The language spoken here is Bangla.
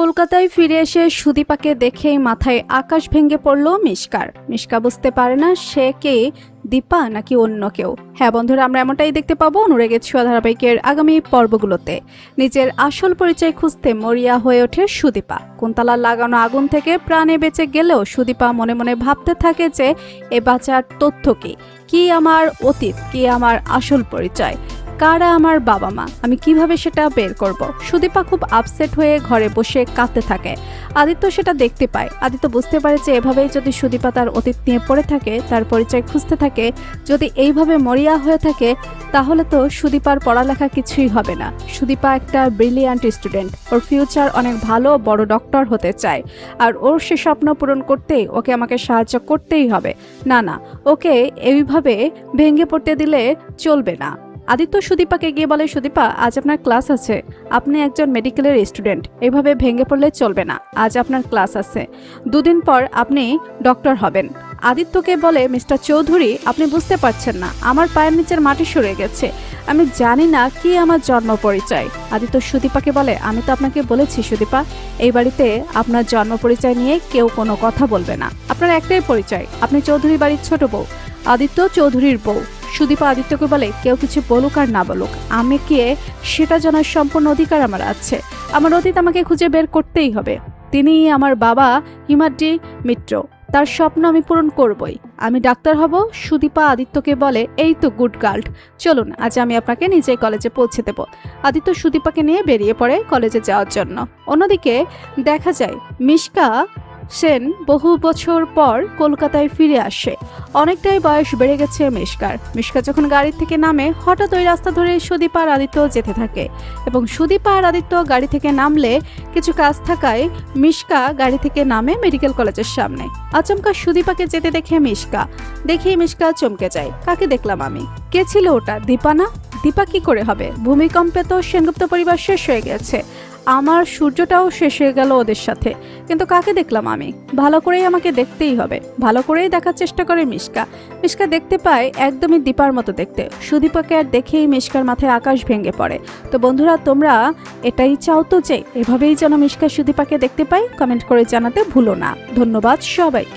কলকাতায় ফিরে এসে সুদীপাকে দেখেই মাথায় আকাশ ভেঙে পড়ল মিশকার। মিশকা বুঝতে পারে না সে কে, দীপা নাকি অন্য কেউ। হ্যাঁ বন্ধুরা, আমরা এমনটাই দেখতে পাবো অনুরাগে ছোঁয়া ধারাবাহিকের আগামী পর্বগুলোতে। নিজের আসল পরিচয় খুঁজতে মরিয়া হয়ে ওঠে সুদীপা। কুন্তলা লাগানো আগুন থেকে প্রাণে বেঁচে গেলেও সুদীপা মনে মনে ভাবতে থাকে যে এ বাঁচার তথ্য কি? কি আমার অতীত, কি আমার আসল পরিচয়? কারা আমার বাবা মা? আমি কীভাবে সেটা বের করব? সুদীপা খুব আপসেট হয়ে ঘরে বসে কাঁদতে থাকে। আদিত্য সেটা দেখতে পায়। আদিত্য বুঝতে পারে যে এভাবেই যদি সুদীপা তার অতীত নিয়ে পড়ে থাকে, তার পরিচয় খুঁজতে থাকে, যদি এইভাবে মরিয়া হয়ে থাকে, তাহলে তো সুদীপার পড়ালেখা কিছুই হবে না। সুদীপা একটা ব্রিলিয়ান্ট স্টুডেন্ট ওর ফিউচার অনেক ভালো, বড় ডক্টর হতে চায়। আর ওর সে স্বপ্ন পূরণ করতেই ওকে আমাকে সাহায্য করতেই হবে। না না, ওকে এইভাবে ভেঙে পড়তে দিলে চলবে না। আদিত্য সুদীপাকে গিয়ে বলে, সুদীপা, আজ আপনার ক্লাস আছে। আপনি একজন মেডিকেলের স্টুডেন্ট। এভাবে ভেঙে পড়লে চলবে না। আজ আপনার ক্লাস আছে। দুদিন পর আপনি ডক্টর হবেন। আদিত্যকে বলে, মিস্টার চৌধুরী, আপনি বুঝতে পারছেন না। আমার পায়ের নিচের মাটি সরে গেছে। আমি জানি না কি আমার জন্ম পরিচয়। আদিত্য সুদীপাকে বলে, আমি তো আপনাকে বলেছি, সুদীপা, এই বাড়িতে আপনার জন্ম পরিচয় নিয়ে কেউ কোনো কথা বলবে না। আপনার একটাই পরিচয়। আপনি চৌধুরী বাড়ির ছোট বউ। আদিত্য চৌধুরীর বউ। সুদীপা আদিত্যকে বলে কেউ কিছু বলুক আর না বলুক। আমি কে সেটা জানার সম্পূর্ণ অধিকার আমার আছে। আমার অতীত আমাকে খুঁজে বের করতেই হবে। তিনি আমার বাবা, হিমাদ্রি মিত্র। তার স্বপ্ন আমি পূরণ করবই। আমি ডাক্তার হব, সুদীপা আদিত্যকে বলে, এই তো গুড গার্ল চলুন, আজ আমি আপনাকে নিজেই কলেজে পৌঁছে দেব। আদিত্য সুদীপাকে নিয়ে বেরিয়ে পড়ে কলেজে যাওয়ার জন্য। অন্যদিকে দেখা যায়, মিশকা সেন বহু বছর পর কলকাতায় ফিরে আসে। অনেকটাই বয়স বেড়ে গেছে মিশকার। মিশকা যখন গাড়ি থেকে নামে, হঠাৎ ওই রাস্তা ধরে সুদীপা আর আদিত্য যেতে থাকে। এবং সুদীপ আর আদিত্য গাড়ি থেকে নামলে, কিছু কাজ থাকায় মিশকা গাড়ি থেকে নামে মেডিকেল কলেজের সামনে। আচমকা সুদীপাকে যেতে দেখে মিশকা। দেখেই মিশকা চমকে যায়। কাকে দেখলাম আমি? কে ছিল ওটা? দীপা না দীপা কি করে হবে? ভূমিকম্পে তো সেনগুপ্ত পরিবার শেষ হয়ে গেছে। আমার সূর্যটাও শেষ হয়ে গেল ওদের সাথে। কিন্তু কাকে দেখলাম আমি? ভালো করেই আমাকে দেখতেই হবে। ভালো করেই দেখার চেষ্টা করে মিশকা। মিশকা দেখতে পায় একদমই দীপার মতো দেখতে। সুদীপাকে আর দেখেই মিশকার মাথায় আকাশ ভেঙে পড়ে। তো বন্ধুরা, তোমরা এটাই চাও তো যে, এভাবেই যেন মিশকা সুদীপাকে দেখতে পাই কমেন্ট করে জানাতে ভুলো না। ধন্যবাদ সবাইকে।